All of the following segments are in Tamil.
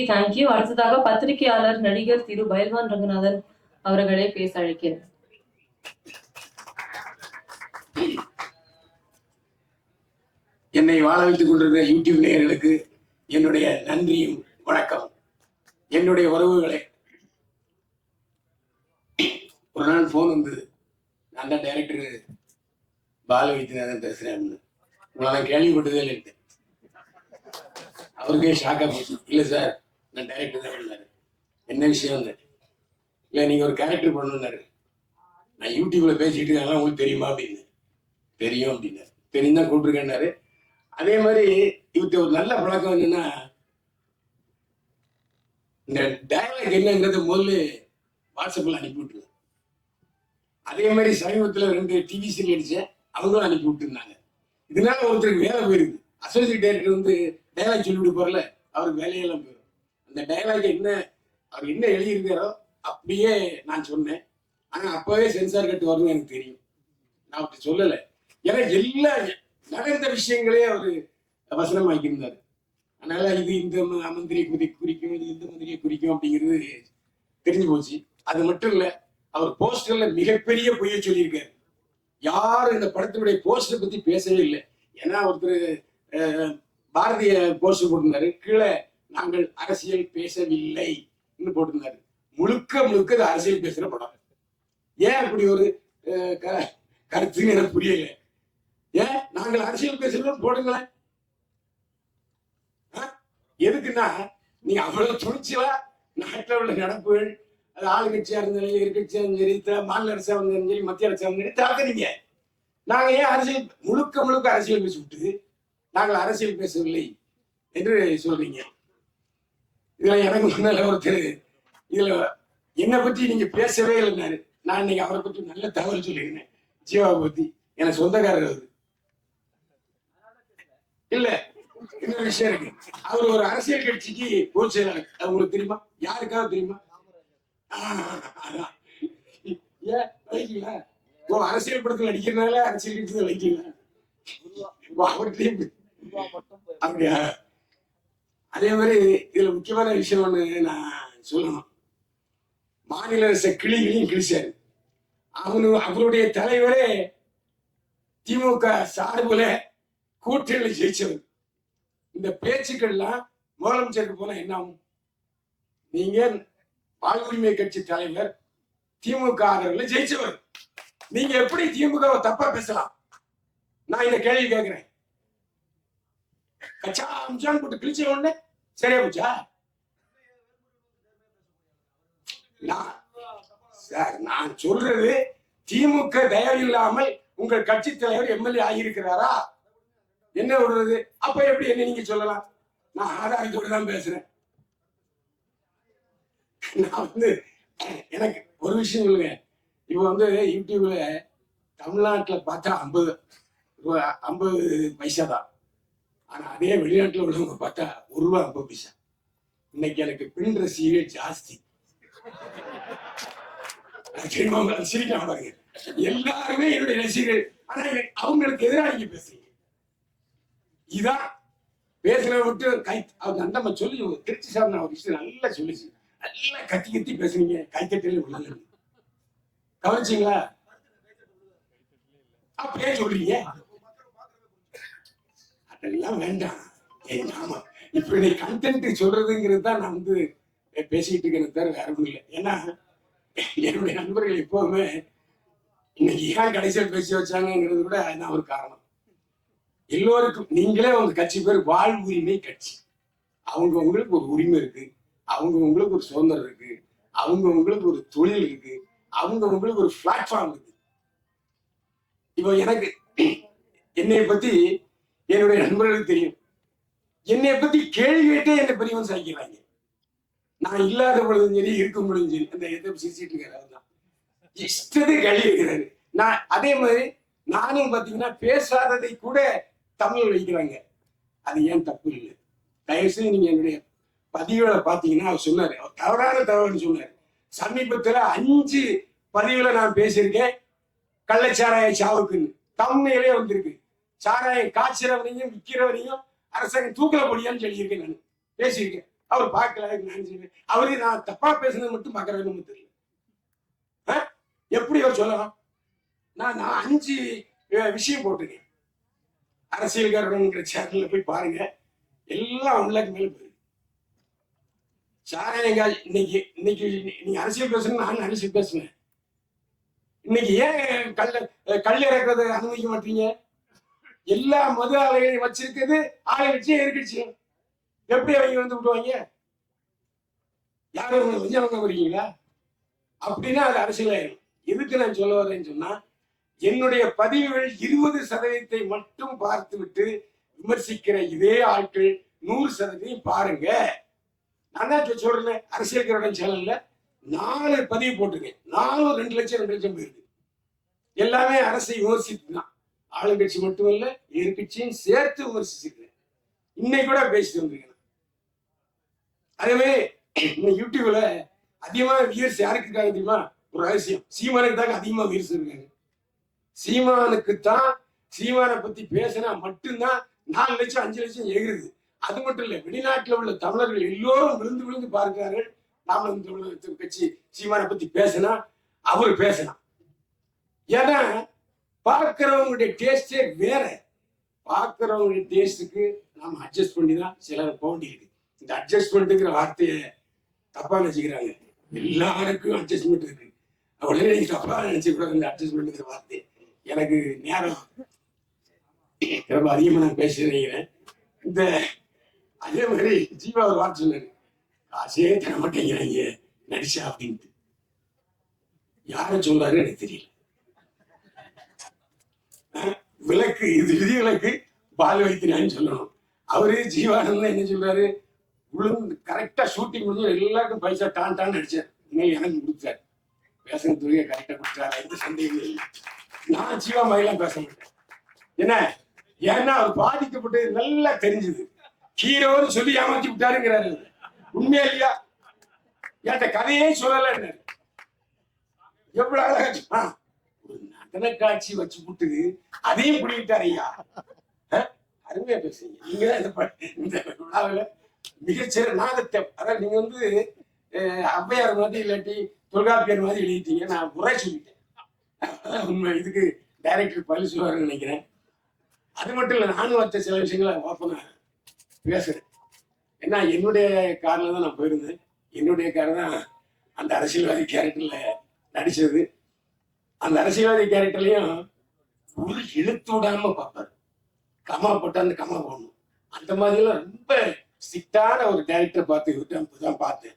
தேங்க்யூ அடுத்ததாக பத்திரிகையாளர் நடிகர் திரு பயல்வான் ரங்கநாதன் அவர்களை பேச அழைக்கிறேன். என்னை வாழ வைத்துக் கொண்டிருக்கிற யூடியூப் நேயர்களுக்கு என்னுடைய நன்றியும் வணக்கம். என்னுடைய உறவுகளே ஒரு நாள் ஃபோன் வந்தது நல்ல டைரக்டர் பால வைத்தியநாதன் பேசுறேன். அப்படின்னு உங்களை நான் கேள்விப்பட்டதே இல்லை அவருக்கே ஷாக்கா போச்சு. இல்லை சார் நான் டைரக்டர் தான் பண்ணாரு என்ன விஷயம் இல்லை நீங்க ஒரு கேரக்டர் பண்ணணுன்னாரு நான் யூடியூப்ல பேசிக்கிட்டு இருக்கேன் உங்களுக்கு தெரியுமா அப்படின்னு தெரியும் அப்படின்னாரு. தெரியும் தான் கூப்பிட்டுருக்கேன்னாரு. அதே மாதிரி இவருக்கு ஒரு நல்ல பழக்கம் என்னன்னா இந்த டயலாக் என்னங்கிறத முதல்ல வாட்ஸ்அப்பில் அனுப்பி விட்டுருங்க அதே மாதிரி சமீபத்தில் ரெண்டு டிவி சீரியல் அடித்தேன் அவங்களும் அனுப்பி விட்டுருந்தாங்க. இதனால ஒருத்தருக்கு வேலை போயிருக்கு. அசோசியேட் டைரக்டர் வந்து டயலாக் சொல்லிவிட்டு போகிறல அவருக்கு வேலையெல்லாம் போயிடும் அந்த டைலாக் என்ன அவர் என்ன எழுதியிருக்காரோ அப்படியே நான் சொன்னேன். ஆனா அப்பவே சென்சார் கட்டு வரணும்னு எனக்கு தெரியும். நான் அப்படி சொல்லலை. ஏன்னா எல்லா நடந்த விஷயங்களே அவர் வசனமாக்கியிருந்தார். அதனால இது இந்த மந்திரியை குறி குறிக்கும் இது இந்த மந்திரியை குறிக்கும் அப்படிங்கிறது தெரிஞ்சு போச்சு. அது மட்டும் இல்ல அவர் போஸ்டர்ல மிகப்பெரிய பொய்யை சொல்லியிருக்காரு. யாரும் இந்த படத்தினுடைய போஸ்டர் பத்தி பேசவே இல்லை. ஏன்னா ஒருத்தர் பாரதிய போஸ்டர் போட்டிருந்தாரு. கீழே நாங்கள் அரசியல் பேசவில்லை போட்டிருந்தாரு. முழுக்க முழுக்க இது அரசியல் பேசுற படம். ஏன் அப்படி ஒரு க- கருத்துன்னு எனக்கு புரியல. ஏன்? நாங்கள் அரசியல் பேசுறோம் போடுங்களேன். ஆ? எதுக்குன்னா நீங்க அவ்வளவு துணிச்சலா நாட்டில் உள்ள நடப்புகள் அது ஆளுங்கட்சியா இருந்தாலும் எதிர்கட்சியா இருந்தாலும் சரி த- மாநில அரசா இருந்தாலும் சரி மத்திய அரசா இருந்தாலும் தாக்குறீங்க நாங்க ஏன் அரசியல் முழுக்க முழுக்க அரசியல் பேசி விட்டு நாங்கள் அரசியல் பேசவில்லை என்று சொல்றீங்க. இதுல எனக்கு முன்னால ஒருத்தர் இதுல என்னை பற்றி நீங்க பேசவே இல்லைனாரு நான் இன்னைக்கு அவரை பற்றி நல்ல தகவல் சொல்லியிருந்தேன் ஜீவாவை பத்தி எனக்கு சொந்தக்காரர் அவரு. இல்ல இன்னொரு விஷயம் இருக்கு. அவர் ஒரு அரசியல் கட்சிக்கு பொதுச் செயலாளர். உங்களுக்கு தெரியுமா? யாருக்காவது தெரியுமா? ஆஹ், அதான். ஏன்? வைக்கல ஓ அரசியல் படத்தில் நடிக்கிறதுனால அரசியல் கட்சியில் வைக்கல ஓ, அப்படியா? அதே மாதிரி இதுல முக்கியமான விஷயம் ஒண்ணு நான் சொல்லணும். மாநில அரச கிளிகளையும் கிழிச்சார் கிழிச்சாரு. அவனு அவருடைய தலைவரே திமுக சார்புல கூட்டணியில் ஜெயிச்சவர். இந்த பேச்சுக்கள்லாம் முதலமைச்சருக்கு போனா என்ன ஆகும்? நீங்க வாழ்வுரிமை கட்சி தலைவர் திமுக ஆதரவுல ஜெயிச்சவர். நீங்க எப்படி திமுக தப்பா பேசலாம்? நான் இந்த கேள்வி கேட்கிறேன் கச்சாம்சான்னு போட்டு கிழிச்ச உடனே சரியா போச்சா? நான் சார் நான் சொல்றது திமுக தயவு இல்லாமல் உங்கள் கட்சி தலைவர் எம்எல்ஏ ஆகியிருக்கிறாரா? என்ன விடுறது அப்ப எப்படி என்ன நீங்க சொல்லலாம்? நான் ஆதாரத்தோடு தான் பேசுறேன். நான் வந்து எனக்கு ஒரு விஷயம் சொல்லுங்க. இப்போ வந்து யூடியூப்ல தமிழ்நாட்டுல பார்த்தா ஐம்பது ஐம்பது பைசா தான் ஆனா அதே வெளிநாட்டுல உள்ளவங்க பார்த்தா ஒரு ரூபா ஐம்பது பைசா. இன்னைக்கு எனக்கு பின் ரசிகர்கள் ஜாஸ்தி. அது தெரியுமா எல்லாருமே என்னுடைய ரசிகர்கள். ஆனா அவங்களுக்கு எதிராக நீங்க பேசுறீங்க. இதான் பேசுறத விட்டு கை அவங்க அந்த சொல்லி திருச்சி சார் நான் ஒரு விஷயம் நல்லா சொல்லிச்சு. நல்லா கத்தி கத்தி பேசுறீங்க கைத்தட்டல உள்ள கவனிச்சிங்களா? அப்படியே சொல்றீங்க. அதெல்லாம் வேண்டாம். ஆமா இப்ப நீ கண்டென்ட் சொல்றதுங்கிறது தான் நான் வந்து பேசிட்டு இருக்கிறது தவிர வேற ஒண்ணும் இல்லை. ஏன்னா என்னுடைய நண்பர்கள் எப்பவுமே இன்னைக்கு ஏன் கடைசியில் பேசி வச்சாங்கிறது கூட அதுதான் ஒரு காரணம். எல்லோருக்கும் நீங்களே உங்க கட்சி பேர் வாழ் உரிமை கட்சி. அவங்க உங்களுக்கு ஒரு உரிமை இருக்கு அவங்க உங்களுக்கு ஒரு சுதந்திரம் இருக்கு அவங்க உங்களுக்கு ஒரு தொழில் இருக்கு அவங்க உங்களுக்கு ஒரு பிளாட்ஃபார்ம் இருக்கு. இப்போ எனக்கு என்னை பத்தி என்னுடைய நண்பர்களுக்கு தெரியும். என்னை பத்தி கேள்வி கேட்டே என்னை பெரியவன் சாய்க்கிறாங்க. நான் இல்லாத பொழுதும் சரி இருக்கும் பொழுதும் சரி அந்த எதிர்ப்பு சிரிச்சிட்டு இருக்காரு அவர்தான் இஷ்டத்தை கழி இருக்கிறாரு நான் அதே மாதிரி நானும் பாத்தீங்கன்னா பேசாததை கூட தமிழ் வைக்கிறாங்க. அது ஏன் தப்பு இல்லை? தயவுசெய்து நீங்க என்னுடைய பதிவுகளை பாத்தீங்கன்னா அவர் சொன்னாரு. அவர் தவறான தகவல்னு சொன்னார். சமீபத்துல அஞ்சு பதிவுல நான் பேசியிருக்கேன். கள்ளச்சாராய சாவுக்குன்னு. தமிழ்நிலே வந்திருக்கு. சாராயம் காய்ச்சிறவனையும் விற்கிறவனையும் அரசாங்கம் தூக்கல பொடியான்னு சொல்லியிருக்கேன் நான். பேசியிருக்கேன். அவர் பார்க்கல நான் செய்வேன். அவரு நான் தப்பா பேசுனது மட்டும் பார்க்கறதுன்னு தெரியல. ஆ? எப்படி அவர் சொல்லலாம் நான் நான் அஞ்சு விஷயம் போட்டிருக்கேன். அரசியல்காரங்கிற சேனல்ல போய் பாருங்க. எல்லாம் ஒன் மேலே மேல போயிருக்கு சாராயங்க இன்னைக்கு இன்னைக்கு நீங்க அரசியல் பேசணும் நான் அரசியல் பேசுனேன் இன்னைக்கு ஏன் கல் கல் இறக்குறத அனுமதிக்க மாட்டீங்க? எல்லா மது ஆலைகளையும் வச்சிருக்கிறது ஆளுங்கட்சி எதிர்கட்சி எப்படி அவங்க வந்து விடுவாங்க? யாரும் கொஞ்சம் அவங்க வரீங்களா அப்படின்னா அது அரசியலாயிரும். எதுக்கு நான் சொல்ல வரேன்னு சொன்னா என்னுடைய பதிவுகள் இருபது சதவீதத்தை மட்டும் பார்த்து விட்டு விமர்சிக்கிற இதே ஆட்கள் நூறு சதவீதம் பாருங்க. நான் தான் இப்ப சொல்றேன் அரசியல்காரன் சேனல்ல நாலு பதிவு போட்டிருக்கேன். நாலும் ரெண்டு லட்சம் ரெண்டு லட்சம் போயிருக்கு எல்லாமே அரசை விமர்சித்து தான். ஆளுங்கட்சி மட்டுமல்ல எதிர்கட்சியும் சேர்த்து விமர்சிச்சிருக்கிறேன். இன்னைக்கு கூட பேசிட்டு வந்திருக்கேன் அதே இந்த யூடியூப்ல அதிகமா வியர்ஸ் யாருக்கு இருக்காங்க தெரியுமா? ஒரு ரகசியம். சீமானுக்கு தாங்க அதிகமா வியர்ஸ் இருக்காங்க. சீமானுக்கு தான் சீமானை பத்தி பேசினா மட்டும்தான் நாலு லட்சம் அஞ்சு லட்சம் எகிருது அது மட்டும் இல்ல வெளிநாட்டுல உள்ள தமிழர்கள் எல்லோரும் விழுந்து விழுந்து பார்க்கிறார்கள். நாமளும் தமிழர் கட்சி சீமானை பத்தி பேசினா அவர் பேசலாம். ஏன்னா பார்க்கிறவங்களுடைய டேஸ்டே வேற. பார்க்கிறவங்களுடைய டேஸ்ட்டுக்கு நாம அட்ஜஸ்ட் பண்ணி தான் சிலர் போக வேண்டியிருக்கு. இந்த அட்ஜஸ்ட்மெண்ட்டுங்கிற வார்த்தையை தப்பா நினைச்சுக்கிறாங்க. எல்லாருக்கும் அட்ஜஸ்ட்மெண்ட் இருக்கு. உடனே நீங்க தப்பா நினைச்சுக்கூடாது இந்த அட்ஜஸ்ட்மெண்ட்டுங்கிற வார்த்தை. எனக்கு நேரம் ரொம்ப அதிகமா நான் பேசுறேன் இந்த அதே மாதிரி ஜீவா ஒரு வார்த்தை சொன்னாரு. காசே தர மாட்டேங்கிறாங்க நடிச்சா அப்படின்ட்டு. யார சொல்றாரு எனக்கு தெரியல. விளக்கு இது விதிவிலக்கு பால் வைத்தினான்னு சொல்லணும். அவரு ஜீவானந்தன் என்ன சொல்றாரு? விழுந்து கரெக்டா ஷூட்டிங் முடிஞ்சு எல்லாருக்கும் பைசா டான் டான் அடிச்சார். இனிமேல் எனக்கு கொடுத்தார். பேசுற துறையை கரெக்டா கொடுத்தாரு? எந்த சந்தேகமும் இல்லை. நான் ஜீவா மாதிரிலாம் பேச மாட்டேன். என்ன? ஏன்னா அவர் பாதிக்கப்பட்டது நல்லா தெரிஞ்சது. ஹீரோன்னு சொல்லி ஏமாத்தி விட்டாருங்கிறாரு உண்மையா இல்லையா? என்கிட்ட கதையே சொல்லல எவ்வளவு அழகா ஒரு தினக்காட்சி வச்சு விட்டு அதையும் பிடிக்கிட்டாரு ஐயா. அருமையா பேசுறீங்க. நீங்க தான் இந்த விழாவில் மிகச்சிற நாகத்தை அதாவது நீங்க வந்து ஔவையார் மாதிரி இல்லாட்டி தொல்காப்பியர் மாதிரி எழுதிட்டீங்க. நான் உரை சொல்லிட்டேன். உண்மை. இதுக்கு டைரக்டர் பள்ளி சொல்லுவாருன்னு நினைக்கிறேன். அது மட்டும் இல்லை நானும் வச்ச சில விஷயங்களை ஓப்பனாக பேசுறேன். ஏன்னா என்னுடைய காரில் தான் நான் போயிருந்தேன். என்னுடைய கார் தான் அந்த அரசியல்வாதி கேரக்டரில் நடிச்சது. அந்த அரசியல்வாதி கேரக்டர்லயும் ஒரு எழுத்து விடாம பார்ப்பாரு. கமா போட்டா அந்த கமா போடணும். அந்த மாதிரிலாம் ரொம்ப ஸ்ட்ரிக்டான ஒரு கேரக்டர் பார்த்து இவர்கிட்ட தான் பார்த்தேன்.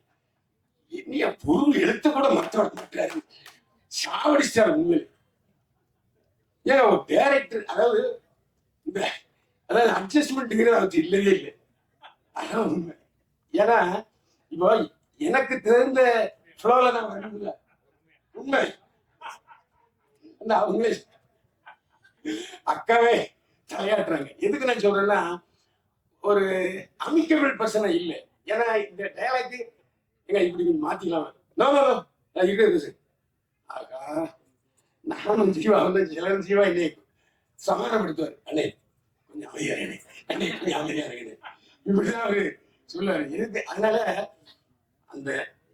என்னைய பொருள் எழுத்து கூட மற்ற மாட்டாரு சாவடிச்சிட்டாரு உண்மையில். ஏன்னா ஒரு டேரக்டர் அதாவது இந்த அதாவது அட்ஜஸ்ட்மெண்ட்டுங்கிறது அவருக்கு இல்லவே இல்லை. அதான் உண்மை. ஏன்னா இப்போ எனக்கு தெரிந்த ஃப்ளோல தான் வரணும்ல. உண்மை. அந்த அவங்களே அக்காவே தலையாட்டுறாங்க. எதுக்கு நான் சொல்றேன்னா ஒரு அமிக்கபிள் பர்சனா இல்லை. ஏன்னா இந்த டயலாக்கு எங்க இப்படி மாத்திக்கலாம். நோ நோ நோ நான் இருக்கிறது சார் ஆகா நானும் ஜீவா வந்து சிலர் ஜீவா என்னை சமாதானப்படுத்துவார். அண்ணே கொஞ்சம் அமைதியா இருங்க. அண்ணே கொஞ்சம் அமைதியா இருங்க. இப்படிதான் அவரு சொல்லுவாரு. எதுக்கு அதனால அந்த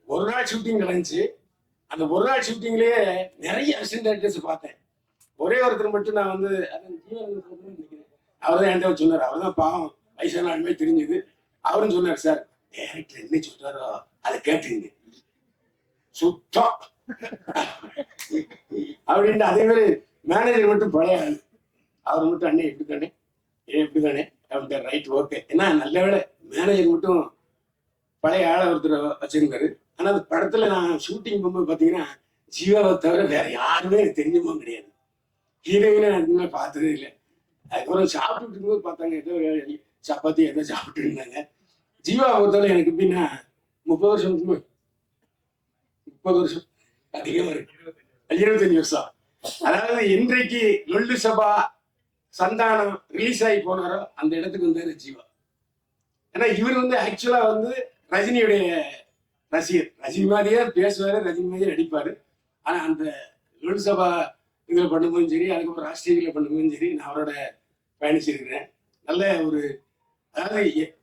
ஒரு நாள் ஷூட்டிங் நடந்துச்சு. அந்த ஒரு நாள் ஷூட்டிங்லயே நிறைய அசிஸ்டன்ட் டேரக்டர்ஸ் பார்த்தேன். ஒரே ஒருத்தர் மட்டும் நான் வந்து நினைக்கிறேன் அவர் தான் என்கிட்ட சொன்னார். அவர் தான் பாவம் வயசான ஆளுமே தெரிஞ்சது. அவரும் சொன்னார் சார் டேரக்டர் என்ன சொல்றாரோ அதை கேட்டுங்க சுத்தம். அப்படின்ட்டு அதே மாதிரி மேனேஜர் மட்டும் பழைய அவர் மட்டும் அண்ணே எப்படி தானே ஏன் எப்படி தானே அப்படின்ட்டு ரைட் ஓகே ஏன்னா நல்ல வேலை மேனேஜர் மட்டும் பழைய ஆளை ஒருத்தர் வச்சிருந்தாரு. ஆனா அந்த படத்துல நான் ஷூட்டிங் போகும்போது பார்த்தீங்கன்னா ஜீவாவை தவிர வேற யாருமே எனக்கு தெரிஞ்சமும் கிடையாது. ஹீரோயினை நான் இன்னுமே பார்த்ததே இல்லை. அதுக்கப்புறம் சாப்பிட்டுட்டு இருக்கும்போது பார்த்தாங்க ஏதோ சப்பாத்தி ஏதோ சாப்பிட்டு இருந்தாங்க ஜீவா பொறுத்தவரை எனக்கு எப்படின்னா முப்பது வருஷம் முப்பது வருஷம் அதிகமாக இருக்கு. இருபத்தஞ்சு வருஷம். அதாவது இன்றைக்கு லொல்லு சபா சந்தானம் ரிலீஸ் ஆகி போனாரோ அந்த இடத்துக்கு வந்தாரு ஜீவா. ஏன்னா இவர் வந்து ஆக்சுவலா வந்து ரஜினியுடைய ரசிகர் ரஜினி மாதிரியே பேசுவாரு ரஜினி மாதிரியே நடிப்பாரு. ஆனா அந்த லொல்லு சபா இதுல பண்ணும்போதும் சரி அதுக்கப்புறம் ராஷ்டிரியில பண்ணும்போதும் சரி நான் அவரோட பயணிச்சிருக்கிறேன். நல்ல ஒரு அதாவது எ-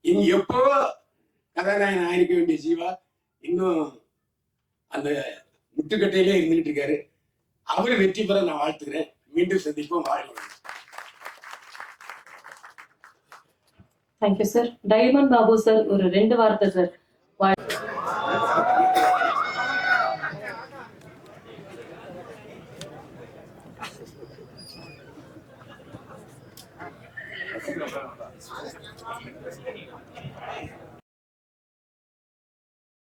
இங்க எப்போ கதாநாயகன் ஆயிருக்க வேண்டிய ஜீவா இன்னும் அந்த முட்டுக்கட்டையிலே இருந்துகிட்டு இருக்காரு. அவர் வெற்றி பெற நான் வாழ்த்துக்கிறேன். மீண்டும் சந்திப்போம். வாழ்க்கை thank you sir Diamond Babu sir ஒரு ரெண்டு வார்த்தை சார்